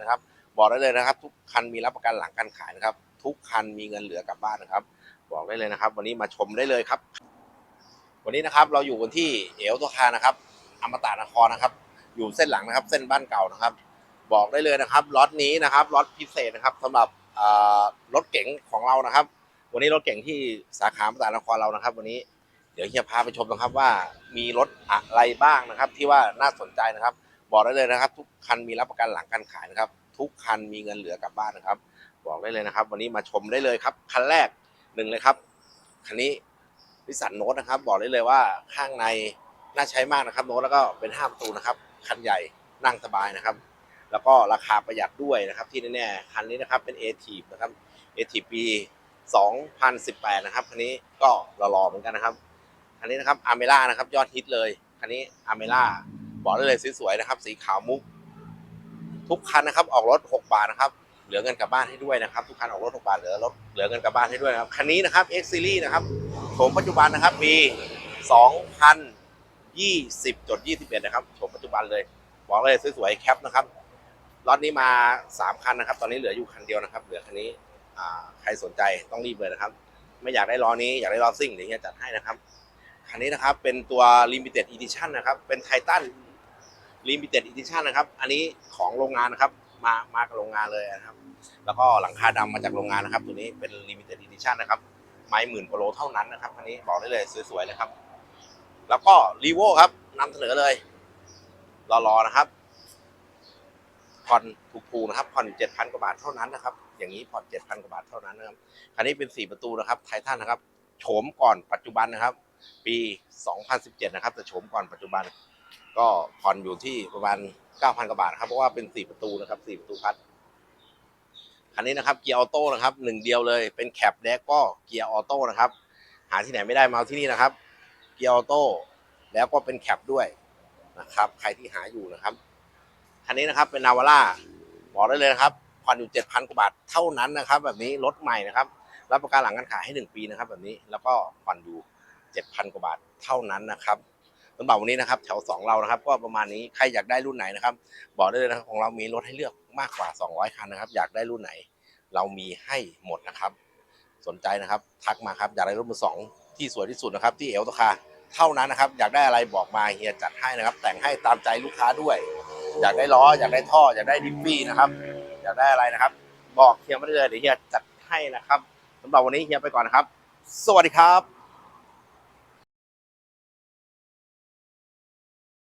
นะครับ บอกได้เลยนะครับ ทุกคันมีรับประกันหลังการขายนะครับ ทุกคันมีเงินเหลือกลับบ้านนะครับ บอกได้เลยนะครับ วันนี้มาชมได้เลยครับ วันนี้นะครับเราอยู่กันที่เอลตัวคานะครับอมตะนครนะครับ อยู่เส้นหลังนะครับ เส้นบ้านเก่านะครับ บอกได้เลยนะครับล็อตนี้นะครับล็อตพิเศษนะครับสำหรับรถเก๋งของเรานะครับ วันนี้รถเก๋งที่สาขาอมตะนครเรานะครับ วันนี้เดี๋ยวเฮียพาไปชมนะครับว่ามีรถอะไรบ้างนะครับ ที่ว่าน่าสนใจนะครับ บอกได้เลยนะครับ ทุกคันมีรับประกันหลังการขายนะครับ ทุกคันมีเงินเหลือกลับบ้านนะครับ บอกได้เลยนะครับ วันนี้มาชมได้เลยครับ คันแรกหนึ่งเลยครับคันนี้นิสสันโนตนะครับ บอกได้เลยว่าข้างในน่าใช้มากนะครับโน้ตแล้วก็เป็นห้าประตูนะครับคันใหญ่นั่งสบายนะครับ แล้วก็ราคาประหยัดด้วยนะครับ ที่แน่ๆคันนี้นะครับเป็น a t ทีนะครับ a t ทีปี 2018 นะครับคันนี้ก็หล่อๆเหมือนกันนะครับคันนี้นะครับอาเมล่านะครับยอดฮิตเลยคันนี้อาเมล่า บอกได้เลยสวยๆนะครับ สีขาวมุก ทุกคันนะครับ ออกรถ 6 บาทนะครับ เหลือเงินกลับบ้านให้ด้วยนะครับ ทุกคันออกรถ 6 บาทเหลือรถเหลือเงินกลับบ้านให้ด้วยนะครับคันนี้นะครับ X Series นะครับโฉมปัจจุบันนะครับปี 2020จด21 นะครับโฉมปัจจุบันเลยบอกเลยสวยๆแคปนะครับรถนี้มา 3 คันนะครับ ตอนนี้เหลืออยู่คันเดียวนะครับ เหลือคันนี้ใครสนใจต้องรีบเลยนะครับไม่อยากได้ล้อนี้อยากได้ล้อซิ่งเดี๋ยวเฮียจัดให้นะครับ คันนี้นะครับเป็นตัว Limited Edition นะครับ เป็นไททัน Limited Edition นะครับ อันนี้ของโรงงานนะครับ มามากับโรงงานเลยนะครับ แล้วก็หลังคาดำมาจากโรงงานนะครับ ตัวนี้เป็น Limited Edition นะครับ ไม้หมื่นกว่าโลเท่านั้นนะครับคันนี้บอกได้เลยสวยๆเลยครับ แล้วก็รีโวครับนำเสนอเลยรอๆนะครับผ่อนถูกๆนะครับผ่อนเจ็ดพันกว่าบาทเท่านั้นนะครับ อย่างนี้ผ่อนเจ็ดพันกว่าบาทเท่านั้นนะครับคันนี้เป็นสี่ประตูนะครับไททันนะครับโฉมก่อนปัจจุบันนะครับ ปี 2017 นะครับแต่โฉมก่อนปัจจุบัน ก็ผ่อนอยู่ที่ประมาณ 9,000 กว่าบาทครับ เพราะว่าเป็น 4 ประตูนะครับ 4 ประตูพัด คันนี้นะครับเกียร์ออโต้นะครับหนึ่งเดียวเลย เป็นแคปแดกก็เกียร์ออโต้นะครับ หาที่ไหนไม่ได้มาเอาที่นี่นะครับ เกียร์ออโต้แล้วก็เป็นแคปด้วยนะครับ ใครที่หาอยู่นะครับ คันนี้นะครับเป็นนาวาร่าบอกได้เลยนะครับผ่อนอยู่ 7,000 กว่าบาทเท่านั้นนะครับ แบบนี้รถใหม่นะครับ รับประกันหลังการขายให้ 1 ปีนะครับ แบบนี้แล้วก็ผ่อนอยู่ 7,000 กว่าบาทเท่านั้นนะครับ สำหรับวันนี้นะครับ แถว 2 เรานะครับ ก็ประมาณนี้ใครอยากได้รุ่นไหนนะครับ บอกได้เลยนะครับของเรามีรถให้เลือกมากกว่า 200 คันนะครับ อยากได้รุ่นไหน เรามีให้หมดนะครับ สนใจนะครับทักมาครับอยากได้รถมือสองที่สวยที่สุดนะครับ ที่เอลตคาเท่านั้นนะครับ อยากได้อะไรบอกมาเฮียจัดให้นะครับ แต่งให้ตามใจลูกค้าด้วย อยากได้ล้อ อยากได้ท่อ อยากได้ดิฟฟี่นะครับ อยากได้อะไรนะครับ บอกเฮียมาได้เลยเดี๋ยวเฮียจัดให้นะครับสำหรับวันนี้เฮียไปก่อนนะครับ สวัสดีครับ